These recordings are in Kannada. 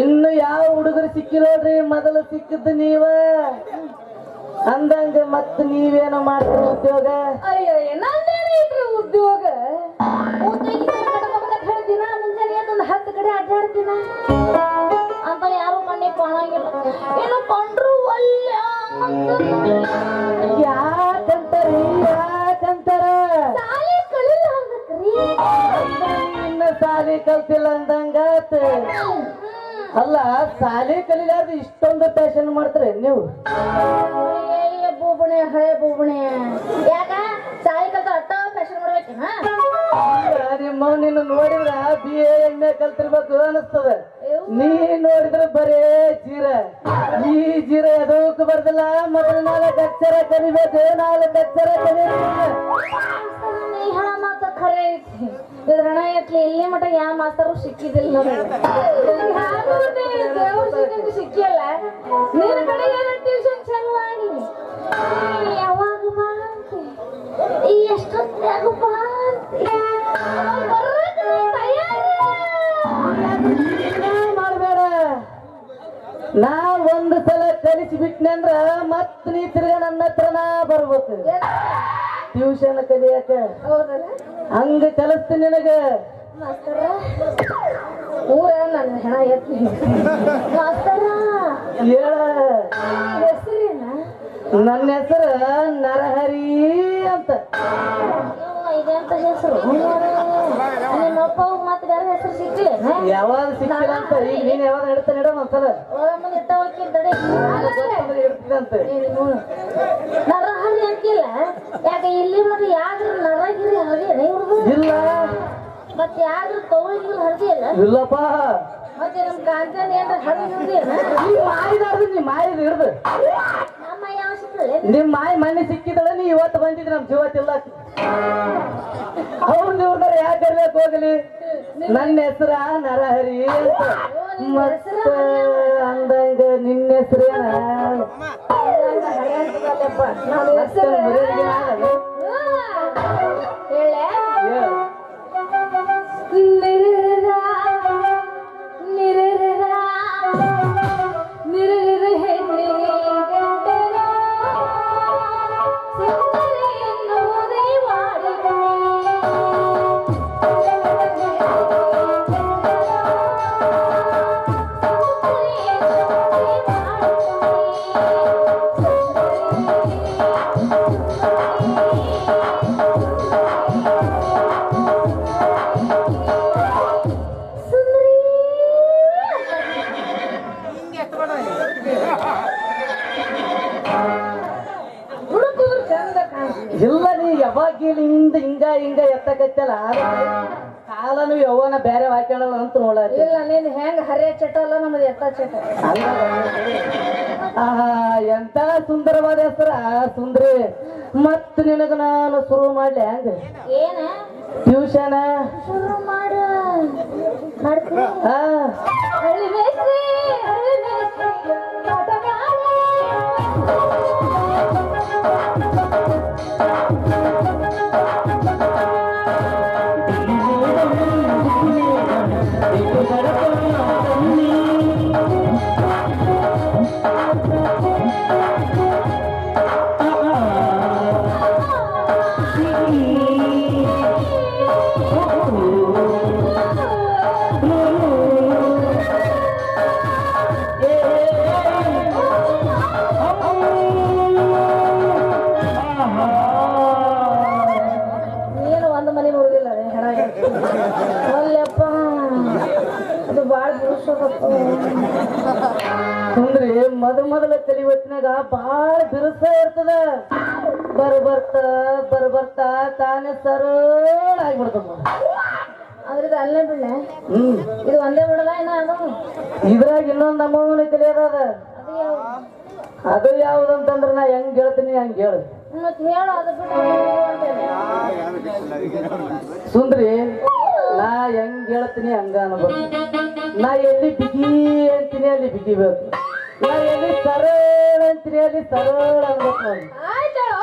ಇನ್ನು ಯಾವ ಹುಡುಗರು ಸಿಕ್ಕಿರೋದ್ರಿ? ಮೊದಲು ಸಿಕ್ಕಿದ್ದು ನೀವ. ಅಂದಂಗೆ ಮತ್ ನೀವೇನು ಮಾಡ್ತೀರ ಉದ್ಯೋಗ? ಅಯ್ಯೋ ಉದ್ಯೋಗ? ಮುಂಜಾನೆ ಒಂದು ಹತ್ತು ಕಡೆ ಅಡ್ಡಾಡ್ತೀನ? ಅಂತ ಯಾರು ಮನೆ ಕಾಣಂಗಿಲ್ಲ. ಏನು ಕೊಂಡ್ರು ಅಲ್ಲ ಸಾಲಿ ಕಲಿಲಾರ್ದ ಇಷ್ಟೊಂದು ಫ್ಯಾಷನ್ ಮಾಡ್ತಾರೆ ನೀವು? ಬೂಬಣೆ, ಹಳೆ ಬೂಬಣೆ. ಯಾಕ? ಸಾಲಿ ಕಲ್ತ ಅಟ್ಟ ಫ್ಯಾಷನ್ ಮಾಡ್ಬೇಕೇನ ನಿಮ್ಮ ನಿನ್ನ ನೋಡಿದ್ರ ಬಿ ಎ ಎಣ್ಣೆ ಕಲ್ತಿರ್ಬೇಕು ಅನಿಸ್ತದ ನೀ ನೋಡಿದ್ರೆ ಬರೇ ಜೀರ. ಈ ಜೀರ ಎದಕ್ ಬರ್ದಿಲ್ಲ ಮೊದಲು ನಾಲ್ಕು ಅಕ್ಷರ ಕಲಿಬೇಕು ನಾಲ್ಕು ಅಕ್ಷರ ಕಲಿಬೇಕು. ಇಲ್ಲಿ ಮಟ ಯಾವ ಮಾಸ್ತರು ಸಿಕ್ಕಿದಿಲ್ಲ ಸಿಕ್ಕಿಲ್ಲ ನಿನ್ನ ಕಡೆ ಎಲ್ಲ ಟ್ಯೂಷನ್ ಚಾಲು ಯಾವಾಗ ಬಾ ಈ ಎಷ್ಟೊತ್ತಾಗ ಬಾ ನಾ ಒಂದು ಸಲ ಕಲಿಸಿ ಬಿಟ್ನೆ ಅಂದ್ರ ಮತ್ ನೀ ತಿರ್ಗ ನನ್ನ ಹತ್ರನ ಬರ್ಬೇಕು ಟ್ಯೂಷನ್ ಕಲಿಯಾಕ ಹಂಗ ಕಲಿಸ್ತೀನಿ ನಿನಗ ಊರ ನನ್ನ ಹೆಣ ಹೆಸರೇನ ನನ್ನ ಹೆಸರು ನರಹರಿ ಅಂತ ಇದೆಂತ ಹೆಸರು. ನಿಮ್ಮ ಅಪ್ಪ ಮತ್ತೆ ಬೇರೆ ಹೆಸರು ಸಿಕ್ಕಿಲ್ಲ ಯಾವಾಗ ಸಿಕ್ಕಿಲ್ಲ ಅಂತ ಈಗ ನೀನ್ ಯಾವಾಗ ಹೇಳ್ತಾನೆ ಇಡ ಒಂದ್ಸಲ. ಮುಂದೆ ಇಟ್ಟ ಹೋಗಿ ತಡಿ ಇಡ್ತಿದಂತೆ ನರಹರಿ ಅಂತಿಲ್ಲ ಯಾಕೆ ಇಲ್ಲಿ ಮತ್ತೆ ಯಾರು ನರಗಿರಿ ಹರಿಯಲ್ಲ ಇವ್ರದು? ಇಲ್ಲ. ಮತ್ತೆ ಯಾವ್ದ್ರ ಕೌಳಿಗಿರಿ ಹರಿದಿಲ್ಲ ಇಲ್ಲಪ್ಪ. ಮತ್ತೆ ನಮ್ ಕಾಂಚನ ಏನ್ರ ಹರಿ ಹಿಡ್ದಿಲ್ಲ ನೀ ಮಾಯಿದ್ ಹಿಡ್ದು. ನಮ್ಮ ಯಾವ ಸಿಕ್ಕಲ್ಲ ನಿಮ್ ಮಾಯಿ ಮನೆ ಸಿಕ್ಕಿದಳ ನೀ ಇವತ್ತು ಬಂದಿದ್ರಿ ನಮ್ ಜೀವತ್ತಿಲ್ಲ ಅವ್ರನ್ನ ಇವ್ರನ್ನ ಯಾಕೆ ಕರ್ಬೇಕು ಹೋಗಲಿ? ನನ್ನ ಹೆಸರ ನರಹರಿ ಮತ್ತ ಅಂದಂಗ ನಿನ್ನ ಹೆಸರೇನ? ಹಿಂದ ಹಿಂಗ ಹಿಂಗ ಎತ್ತಕತ್ತಲ್ಲ ಕಾಲನು ಯವ್ವನ ಬೇರೆ ಹಾಕ್ಯಾಳಲ್ಲ ಅಂತ ನೋಡಲ್ಲ ಇಲ್ಲ ನೀನ್ ಹೆಂಗ್ ಹರಿಯ ಚಟ ಅಲ್ಲ ನಮ್ದು ಎತ್ತ ಚಟ. ಆಹಾ ಎಂತ ಸುಂದರವಾದ ಹೆಸರ ಸುಂದ್ರಿ. ಮತ್ ನಿನಗ ನಾನು ಶುರು ಮಾಡ್ಲಿ ಹೆಂಗ? ಏನ? ಟ್ಯೂಷನ್ ಶುರು ಮಾಡು. ಸುಂದ್ರಿ ಮೊದ ಮೊದಲ ಕಲಿವತ್ತಿನಾಗ ಬಾಳ ಬಿರುಸ ಇರ್ತದ. ಬರ್ ಬರ್ತ ಬರ್ ಬರ್ತಾ ತಾನೇ ಸರಳ ಆಗ್ಬಿಡ್ತದ ಆದ್ರೆ ಇದು ಅಲ್ಲೇ ಬಿಡ್ಲೆ? ಹ್ಮ್. ಇದು ಒಂದೇ ಬಿಡಲ್ಲ ಏನ ಅದು? ಇದ್ರಾಗ ಇನ್ನೊಂದ್ ನಮೂನಿ ತಲೆ ಅದು. ಅದು ಯಾವ್ದಂತಂದ್ರ ನಾ ಹೆಂಗ್ ಹೇಳ್ತೀನಿ ಹಂಗ ಹೇಳು. ಮತ್ತೆ ಹೇಳು ಅದು. ಸುಂದ್ರಿ ನಾ ಹೆಂಗ್ ಹೇಳ್ತೀನಿ ಹಂಗ ಅನ್ಬೋದು. ನಾ ಎಲ್ಲಿ ಬಿಗಿ ಅಂತೀನಿ ಅಲ್ಲಿ ಬಿಗಿಬೇಕು ಎಲ್ಲಿ ಸರಳ ಅಂತೀನಿ ಅಲ್ಲಿ ಸರಳ ಅನ್ಬೇಕು ನೋಡಿ. ಆಯ್ತಾಳೋ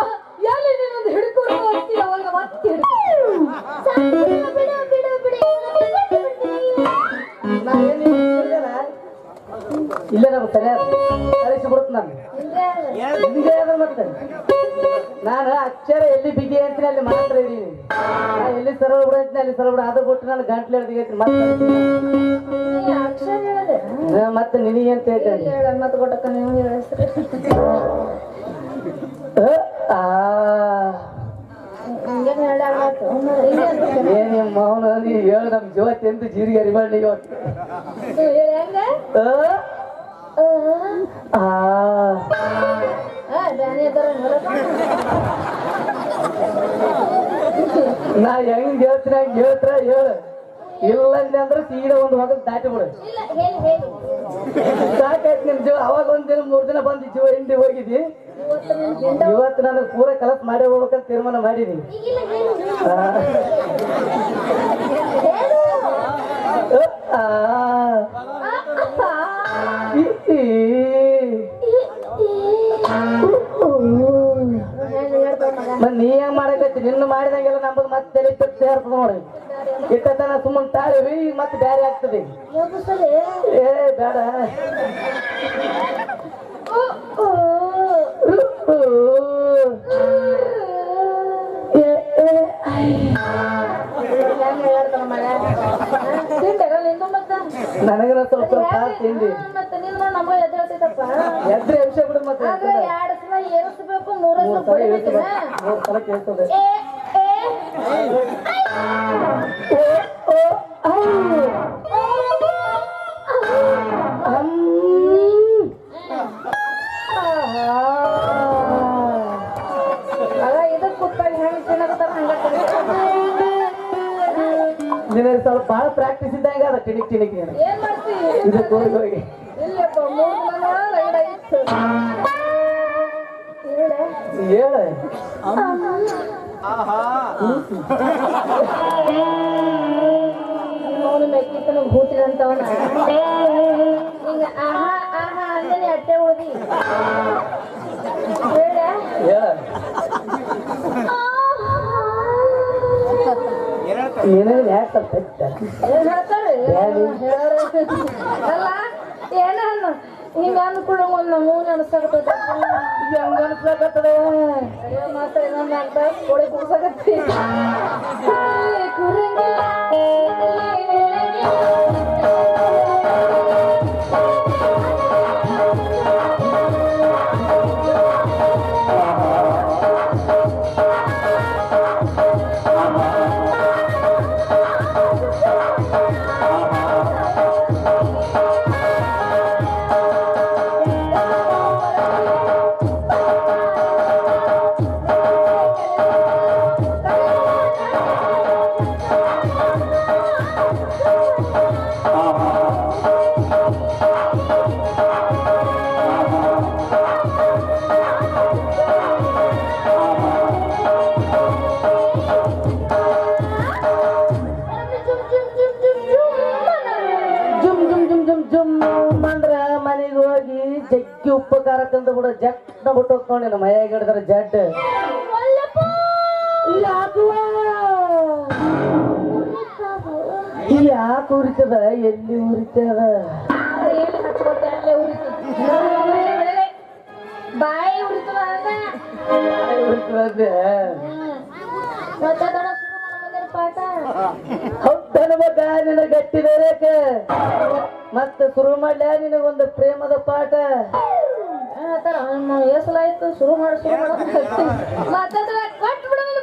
ಎಲ್ಲಿ ನೀನೊಂದು ಹಿಡ್ಕೊಂಡು ಹೋಗ್ತೀಯ? ಅವಾಗ ಮತ್ತೆ ಇಲ್ಲೇ ನಮ್ಗೆ ಸರಿಯಾದ ಕಳಿಸಿ ಬಿಡುತ್ತೆ ನಾನು. ಹಿಂಗೆ ಅದ ಮತ್ತೆ. ನಾನು ಅಕ್ಷರ ಎಲ್ಲಿ ಬಿಗಿ ಅಂತೀನಿ ಅಲ್ಲಿ ಮಾತ್ರ ಇದೀನಿ ಎಲ್ಲಿ ಸರಳ ಬಿಡ ಅಂತೀನಿ ಅಲ್ಲಿ ಸರಳ ಬಿಡ. ಅದು ಬಿಟ್ಟು ನಾನು ಗಂಟ್ಲು ಹಿಡ್ದಿಗೈತಿ ಮತ್ತೆ ನಿನಗೆ ಅಂತ ಹೇಳ್ತೇನೆ ಹೇಳ ಮತ್ತೆ ಕೊಟ್ಟಕ್ಕ ನೀವು ಹೇಳಿಸ್ರಿ ಅ, ಆ. ಹಿಂಗೆ ಹೇಳಾಗ್ಲಾತು ಹಿಂಗೆ ಅನ್ಸುತ್ತೆ. ಏ ನಿಮ್ಮ ಮೌನ ನೀ ಹೇಳು ನಮ್ ಜೋತಿ ಎಂದು ಜೀರಿಗೆ ಅರಿಬಾರ್ದು ಇವತ್ತು ನೀವು ಆ, ನಾ ಹೆಂಗ್ ಹೇಳ್ತೀನಿ ಹಂಗ ಹೇಳ್ತಾರ ಹೇಳು. ಇಲ್ಲ ಅಂದ್ರೆ ಸೀದಾ ಒಂದು ಹೊಗ ದಾಟಿ ಬಿಡು. ಸಾಕಾಯ್ತು ನಿಮ್ ಜೀವ. ಅವಾಗ ಒಂದ್ ದಿನ ಮೂರ್ ದಿನ ಬಂದು ಜೀವ ಹಿಂಡಿ ಹೋಗಿದ್ವಿ ಇವತ್ತು ನನಗೆ ಪೂರ ಕೆಲಸ ಮಾಡಿ ಹೋಗ್ಬೇಕಂತ ತೀರ್ಮಾನ ಮಾಡಿದೀನಿ. ಆ, ಮತ್ತೆ ತಲೆ ಪೆಟ್ಟು ಸೇರ್ತದ ನೋಡಿ ಇಟ್ಟತನ ಸುಮ್ಮನೆ ತಾಳಿವಿ ಈಗ ಮತ್ತೆ ಬ್ಯಾರೆ ಆಗ್ತದೆ. ಏ ಬೇಡ? ನನಗನ ಸ್ವಲ್ಪ ತಿಂಡಿ. ಎದ್ರೆ ವಿಷಯ ಬಿಡು ಮತ್ತೆ ಎರಡು ಸಲ ಏರಿಸ್ಬೇಕು ಮೂರ್ ಸಲ ಕೇಳ್ತದೆ ನಿನಗೆ ಸ್ವಲ್ಪ ಬಹಳ ಪ್ರಾಕ್ಟೀಸ್ ಇದ್ದಂಗೆ ಅದ ಟಿಣಿಕ್ ಟಿಣಿಕ್ ನೀನು ಇದು ಹೋಗಿ. ಹೇಳ ಹೇಳ ಅವನು ಮೆಕ್ಕಿತನ ಭೂತಿರಂತವನ. ಹಿಂಗ ಆಹಾ ಆಹಾ ಅಂದನೆ ಅಟ್ಟೆ ಉಳ್ದಿ ಹೇಳ. ಹೇಳ್ತಾರೆ ಹೇಳ್ತಾರೆ ಅಲ್ಲ ಏನ ಹಿಂಗ ಅಂದ್ಕೊಳ್ಳೋ ಒಂದ್ ನಮೂನೆ ಅನ್ಸಾಕತ್ತದ ಈಗ ಹಂಗ ಅನ್ಸ್ಲಾಕತ್ತದ ಮಾತ್ರ ಇನ್ನೊಂದ್ ನಾಲ್ಕು ತಾಸು ಕೋಳಿ ಕುಡ್ಸಾಕತ್ತಿ ಜುಮ್ ಜಗ್ಗಿ ಕಾರ ಖಾರ ತಂದು ಕೂಡ ಜಟ್ ಬಿಟ್ಟು ಹೋಗ್ಕೊಂಡು ಮೈಯಾಗ ಹಿಡಿದ್ರ ಜಡ್ ಇಲ್ಲಿ ಯಾಕೆ ಉರಿತದ ಎಲ್ಲಿ ಉರಿತದ? ಬಾಯಿ ಉರಿತದ ಅದ ಉರಿತದ ಮತ್ತೆ ಶುರು ಮಾಡೋ ಮಗ ನಿನ ಗಟ್ಟಿದರೇಕ ಮತ್ತೆ ಶುರು ಮಾಡ್ಲ ನಿನಗೊಂದು ಪ್ರೇಮದ ಪಾಠ? ಹೇಳ್ತಾರ ನಮ್ಮ ಹೆಸರಾಯ್ತು ಶುರು ಮಾಡಿ ಶುರು ಮಾಡಿ ಕೊಟ್ಟು ಬಿಡೋದು